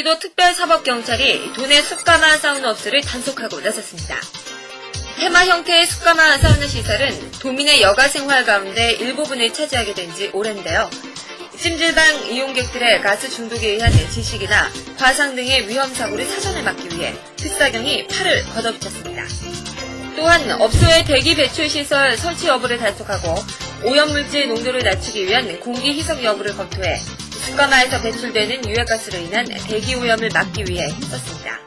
경기도 특별사법경찰이 도내 숯가마 사우나업소를 단속하고 나섰습니다. 테마 형태의 숯가마 사우나 시설은 도민의 여가 생활 가운데 일부분을 차지하게 된 지 오랜데요. 찜질방 이용객들의 가스 중독에 의한 지식이나 과상 등의 위험 사고를 사전에 막기 위해 특사경이 팔을 걷어붙였습니다. 또한 업소의 대기 배출 시설 설치 여부를 단속하고 오염물질 농도를 낮추기 위한 공기 희석 여부를 검토해 숯가마에서 배출되는 유해가스로 인한 대기 오염을 막기 위해 힘썼습니다.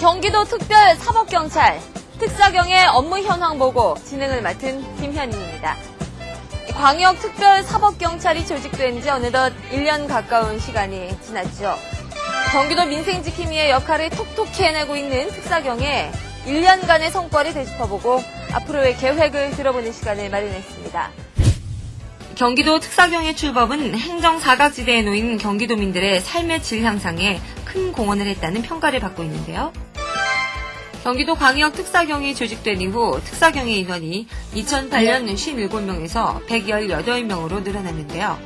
경기도 특별 사법경찰 특사경의 업무 현황 보고 진행을 맡은 김현희입니다. 광역 특별 사법경찰이 조직된 지 어느덧 1년 가까운 시간이 지났죠. 경기도 민생지킴이의 역할을 톡톡히 해내고 있는 특사경에 1년간의 성과를 되짚어보고 앞으로의 계획을 들어보는 시간을 마련했습니다. 경기도 특사경의 출범은 행정 사각지대에 놓인 경기도민들의 삶의 질 향상에 큰 공헌을 했다는 평가를 받고 있는데요. 경기도 광역 특사경이 조직된 이후 특사경의 인원이 2008년 57명에서 118명으로 늘어났는데요.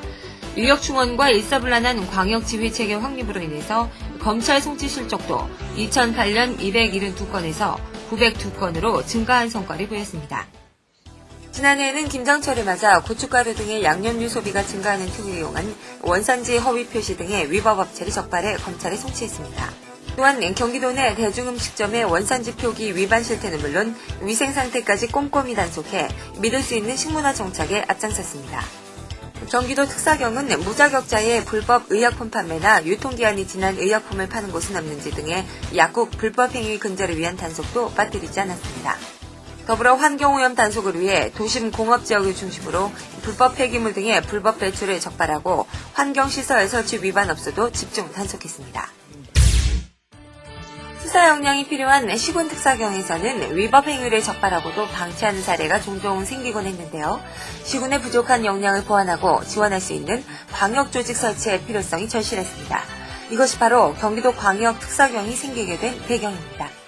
인력 충원과 일사불란한 광역 지휘 체계 확립으로 인해서 검찰 송치 실적도 2008년 272건에서 902건으로 증가한 성과를 보였습니다. 지난해에는 김장철을 맞아 고춧가루 등의 양념류 소비가 증가하는 틈을 이용한 원산지 허위 표시 등의 위법 업체를 적발해 검찰에 송치했습니다. 또한 경기도 내 대중음식점의 원산지 표기 위반 실태는 물론 위생 상태까지 꼼꼼히 단속해 믿을 수 있는 식문화 정착에 앞장섰습니다. 경기도 특사경은 무자격자의 불법 의약품 판매나 유통기한이 지난 의약품을 파는 곳은 없는지 등의 약국 불법 행위 근절을 위한 단속도 빠뜨리지 않았습니다. 더불어 환경오염 단속을 위해 도심 공업 지역을 중심으로 불법 폐기물 등의 불법 배출을 적발하고 환경시설 설치 위반 업소도 집중 단속했습니다. 수사 역량이 필요한 시군 특사경에서는 위법 행위를 적발하고도 방치하는 사례가 종종 생기곤 했는데요. 시군의 부족한 역량을 보완하고 지원할 수 있는 광역 조직 설치의 필요성이 절실했습니다. 이것이 바로 경기도 광역 특사경이 생기게 된 배경입니다.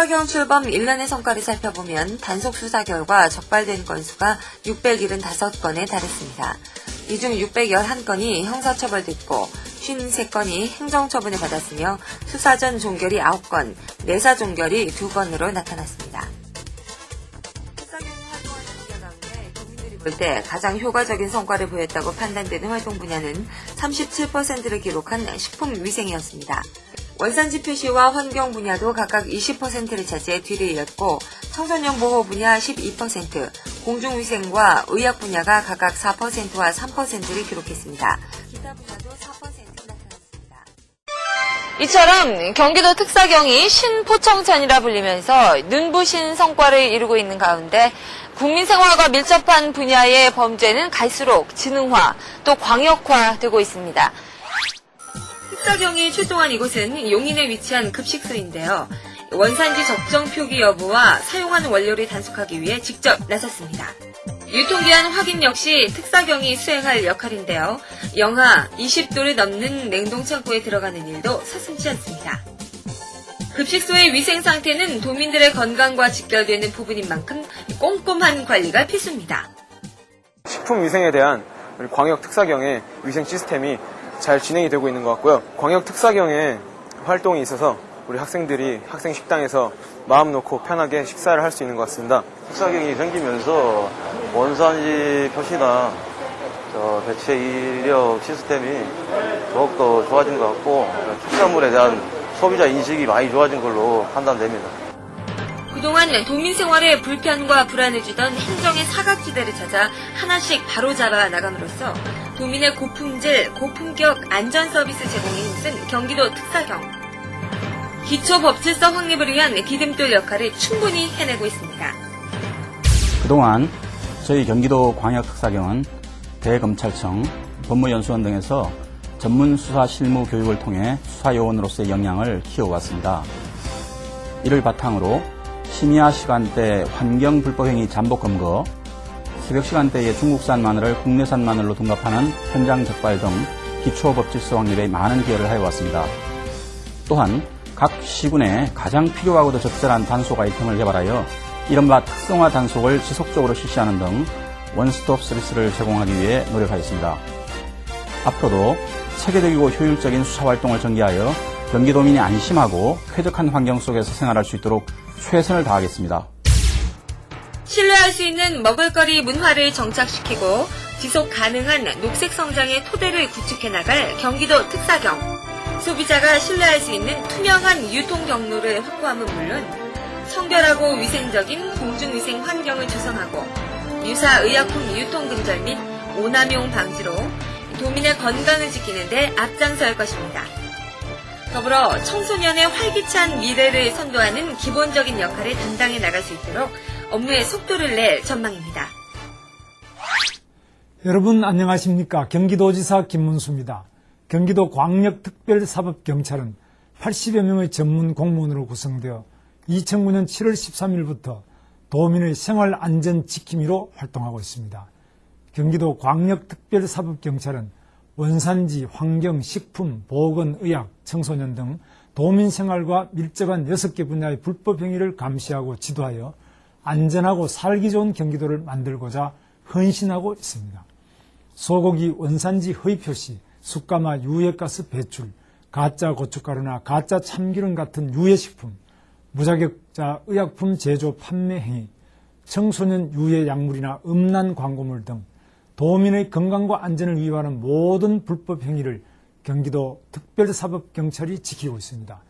특사경 출범 1년의 성과를 살펴보면 단속 수사 결과 적발된 건수가 675건에 달했습니다. 이 중 611건이 형사처벌됐고 53건이 행정처분을 받았으며 수사 전 종결이 9건, 내사 종결이 2건으로 나타났습니다. 특사경이 활동하는 분야 가운데 국민들이 볼때 가장 효과적인 성과를 보였다고 판단되는 활동 분야는 37%를 기록한 식품위생이었습니다. 원산지 표시와 환경 분야도 각각 20%를 차지해 뒤를 이었고 청소년 보호 분야 12%, 공중위생과 의학 분야가 각각 4%와 3%를 기록했습니다. 기타 분야도 4% 나타났습니다. 이처럼 경기도 특사경이 신포청천이라 불리면서 눈부신 성과를 이루고 있는 가운데 국민 생활과 밀접한 분야의 범죄는 갈수록 지능화 또 광역화되고 있습니다. 특사경이 출동한 이곳은 용인에 위치한 급식소인데요. 원산지 적정 표기 여부와 사용하는 원료를 단속하기 위해 직접 나섰습니다. 유통기한 확인 역시 특사경이 수행할 역할인데요. 영하 20도를 넘는 냉동창고에 들어가는 일도 서슴지 않습니다. 급식소의 위생 상태는 도민들의 건강과 직결되는 부분인 만큼 꼼꼼한 관리가 필수입니다. 식품 위생에 대한 광역 특사경의 위생 시스템이 잘 진행이 되고 있는 것 같고요. 광역 특사경의 활동이 있어서 우리 학생들이 학생 식당에서 마음 놓고 편하게 식사를 할 수 있는 것 같습니다. 특사경이 생기면서 원산지 표시나 저 배치 이력 시스템이 더욱더 좋아진 것 같고 축산물에 대한 소비자 인식이 많이 좋아진 걸로 판단됩니다. 그동안 도민 생활에 불편과 불안을 주던 행정의 사각지대를 찾아 하나씩 바로잡아 나감으로써 도민의 고품질, 고품격 안전 서비스 제공에 힘쓴 경기도 특사경. 기초 법질서 확립을 위한 디딤돌 역할을 충분히 해내고 있습니다. 그동안 저희 경기도 광역특사경은 대검찰청, 법무연수원 등에서 전문 수사 실무 교육을 통해 수사 요원으로서의 역량을 키워왔습니다. 이를 바탕으로 심야 시간대 환경 불법행위 잠복 검거, 새벽 시간대에 중국산 마늘을 국내산 마늘로 둔갑하는 현장 적발 등 기초 법질서 확립에 많은 기여를 해왔습니다. 또한 각 시군에 가장 필요하고도 적절한 단속 아이템을 개발하여 이른바 특성화 단속을 지속적으로 실시하는 등 원스톱 서비스를 제공하기 위해 노력하였습니다. 앞으로도 체계적이고 효율적인 수사 활동을 전개하여 경기도민이 안심하고 쾌적한 환경 속에서 생활할 수 있도록 최선을 다하겠습니다. 신뢰할 수 있는 먹을거리 문화를 정착시키고 지속 가능한 녹색 성장의 토대를 구축해 나갈 경기도 특사경. 소비자가 신뢰할 수 있는 투명한 유통 경로를 확보함은 물론 청결하고 위생적인 공중위생 환경을 조성하고 유사 의약품 유통 근절 및 오남용 방지로 도민의 건강을 지키는 데 앞장서야 할 것입니다. 더불어 청소년의 활기찬 미래를 선도하는 기본적인 역할을 담당해 나갈 수 있도록 업무의 속도를 낼 전망입니다. 여러분 안녕하십니까 경기도지사 김문수입니다. 경기도 광역특별사법경찰은 80여 명의 전문 공무원으로 구성되어 2009년 7월 13일부터 도민의 생활 안전 지킴이로 활동하고 있습니다. 경기도 광역특별사법경찰은 원산지, 환경, 식품, 보건, 의학, 청소년 등 도민 생활과 밀접한 6개 분야의 불법 행위를 감시하고 지도하여 안전하고 살기 좋은 경기도를 만들고자 헌신하고 있습니다. 소고기 원산지 허위 표시, 숯가마 유해가스 배출, 가짜 고춧가루나 가짜 참기름 같은 유해식품, 무자격자 의약품 제조 판매 행위, 청소년 유해 약물이나 음란 광고물 등 도민의 건강과 안전을 위반하는 모든 불법 행위를 경기도 특별사법경찰이 지키고 있습니다.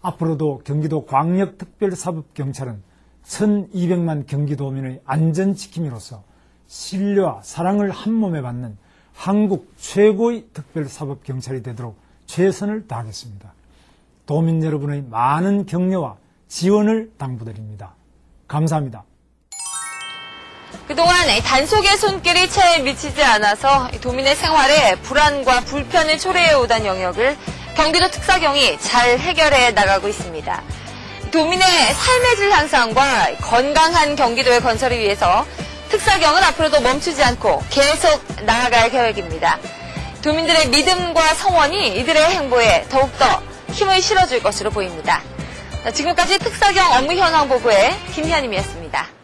앞으로도 경기도 광역특별사법경찰은 1200만 경기도민의 안전지킴이로서 신뢰와 사랑을 한 몸에 받는 한국 최고의 특별사법경찰이 되도록 최선을 다하겠습니다. 도민 여러분의 많은 격려와 지원을 당부드립니다. 감사합니다. 그동안 단속의 손길이 채 미치지 않아서 도민의 생활에 불안과 불편을 초래해 오던 영역을 경기도 특사경이 잘 해결해 나가고 있습니다. 도민의 삶의 질 향상과 건강한 경기도의 건설을 위해서 특사경은 앞으로도 멈추지 않고 계속 나아갈 계획입니다. 도민들의 믿음과 성원이 이들의 행보에 더욱더 힘을 실어줄 것으로 보입니다. 지금까지 특사경 업무 현황 보고의 김현임이었습니다.